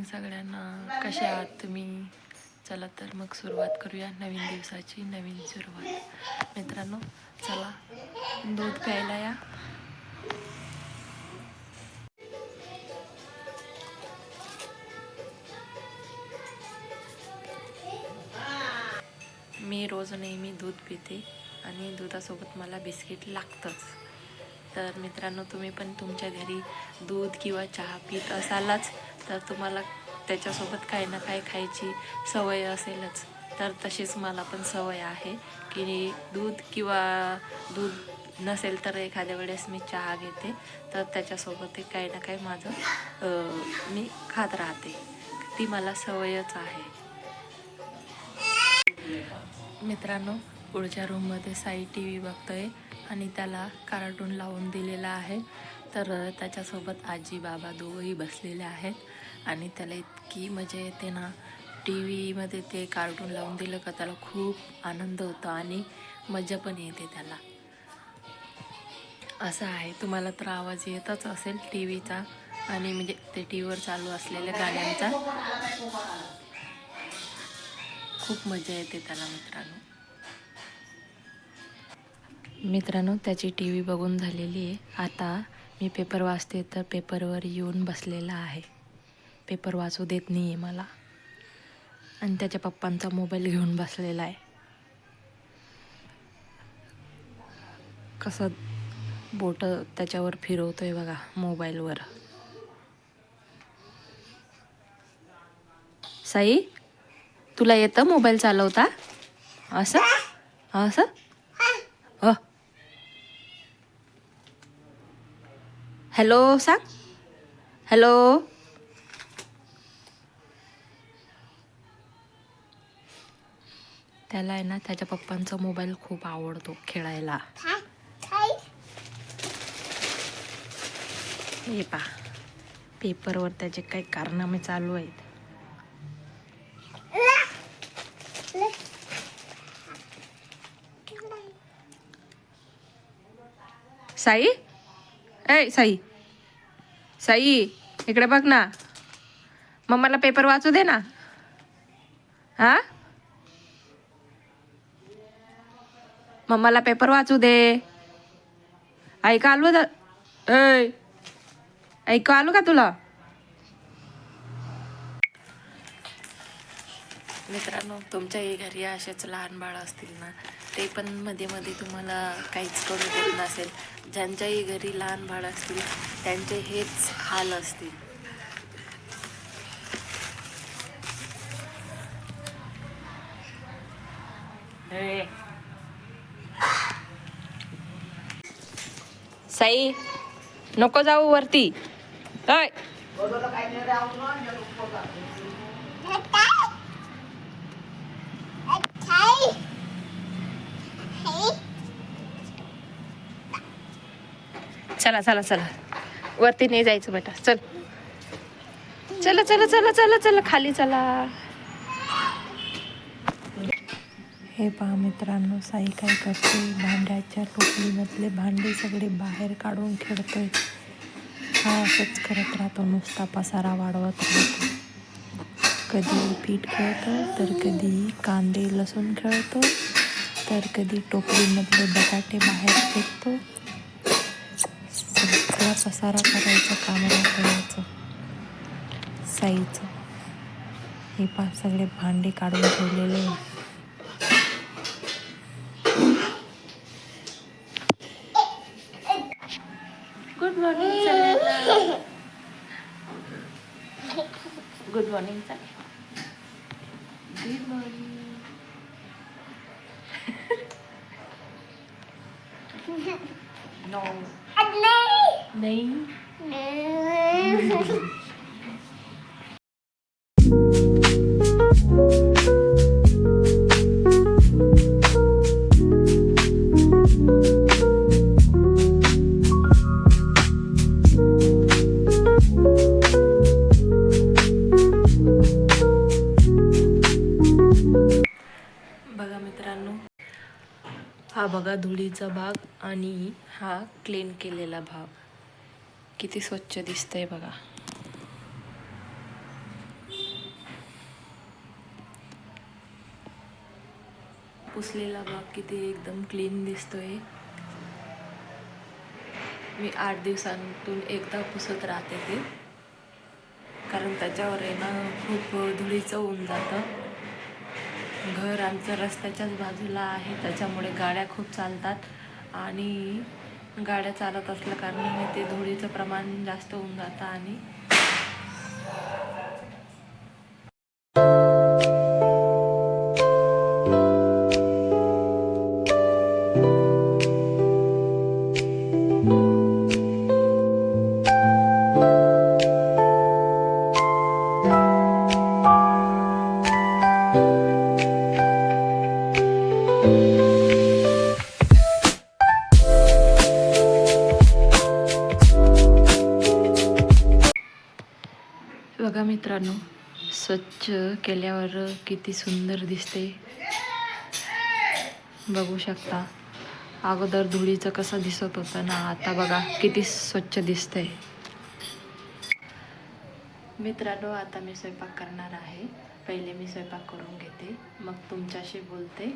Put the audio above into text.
Morning सगळ्यांना. कशा आहात तुम्ही? चला तर मग सुरुवात करूया नवीन दिवसाची नवीन सुरुवात. मित्रांनो चला. दूध प्यायला या. मी रोज नेहमी दूध पिते आणि दुधासोबत मला बिस्किट लागतंच. तर मित्रांनो तुम्ही पण तुमच्या घरी दूध किंवा चहा पित असालच. तर तुम्हाला त्याच्यासोबत काही ना काही खायची सवय असेलच. तर तशीच मला पण सवय आहे की दूध किंवा दूध नसेल तर एखाद्या वेळेस मी चहा घेते. तर त्याच्यासोबत ते काही ना काही माझं मी खात राहते. ती मला सवयच आहे. मित्रांनो पुढच्या रूममध्ये साई टी व्ही बघतोय आणि त्याला कार्टून लावून दिलेला आहे. तर त्याच्यासोबत आजी बाबा दोघंही बसलेले आहेत. आणि त्याला इतकी मजा येते ना. टी व्हीमध्ये ते कार्टून लावून दिलं का त्याला खूप आनंद होतो आणि मजा पण येते त्याला. असं आहे. तुम्हाला तर आवाज येतच असेल टी व्हीचा आणि म्हणजे ते टी व्हीवर चालू असलेल्या गाण्यांचा. खूप मजा येते त्याला मित्रांनो. मित्रांनो त्याची टी व्ही बघून झालेली आहे. आता मी पेपर वाचते तर पेपरवर येऊन बसलेला आहे. पेपर वाचू देत नाही आहे मला. आणि त्याच्या पप्पांचा मोबाईल घेऊन बसलेला आहे. कसं बोट त्याच्यावर फिरवतोय बघा मोबाईलवर साई तुला येतं मोबाईल चालवता? असं? असं? अ. हॅलो सांग. हॅलो त्याला आहे ना त्याच्या पप्पांचा मोबाईल खूप आवडतो खेळायला. हे पा पेपरवर त्याचे काही कारनामे चालू आहेत. साई? ए साई. साई इकडे बघ ना. मम्माला पेपर वाचू दे ना. हा? मम्माला पेपर वाचू दे. ऐका आलो ऐका आलो का तुला? मित्रांनो तुमच्याही घरी असेच लहान बाळ असतील ना ते पण मध्ये मध्ये तुम्हाला काहीच करू देत नसेल. ज्यांच्याही घरी लहान बाळ असतील त्यांचे हेच हाल असतील. ए. साई नको जाऊ वरती. ऐ. चला चला चला. वरती नाही जायचं बेटा. चल. चला चला चला चला चला खाली चला. हे पहा मित्रांनो साई काय करते? भांड्याच्या टोपलीमधले भांडे सगळे बाहेर काढून खेळतोय. हा असंच करत राहतो नुसता पसारा वाढवत राहतो. कधी पीठ खेळतो तर कधी कांदे लसूण खेळतो तर कधी टोपलीमधले बटाटे बाहेर फेकतो. सगळा पसारा करायचं काम करायचं. साईचं. हे पा सगळे भांडे काढून ठेवलेले. गुड मॉर्निंग सगळ्यांना good morning sir good morning no नहीं बघा धुळीचा भाग आणि हा क्लीन केलेला भाग. किती स्वच्छ दिसतंय बघा. पुसलेला भाग किती एकदम क्लीन दिसतोय. मी आठ दिवसांतून एकदा पुसत राहते ते. कारण त्याच्यावर आहे ना खूप धुळीचं होऊन जातं. घर आमचं रस्त्याच्याच बाजूला आहे त्याच्यामुळे गाड्या खूप चालतात. आणि गाड्या चालत असल्या कारणाने ते धुळीचं प्रमाण जास्त होऊन जातं आणि बघा मित्रांनो स्वच्छ केल्यावर किती सुंदर दिसते. बघू शकता अगोदर धुळीचं कसं दिसत होतं ना आता बघा किती स्वच्छ दिसतंय. मित्रांनो आता मी स्वयंपाक करणार आहे. पहिले मी स्वयंपाक करून घेते. मग तुमच्याशी बोलते.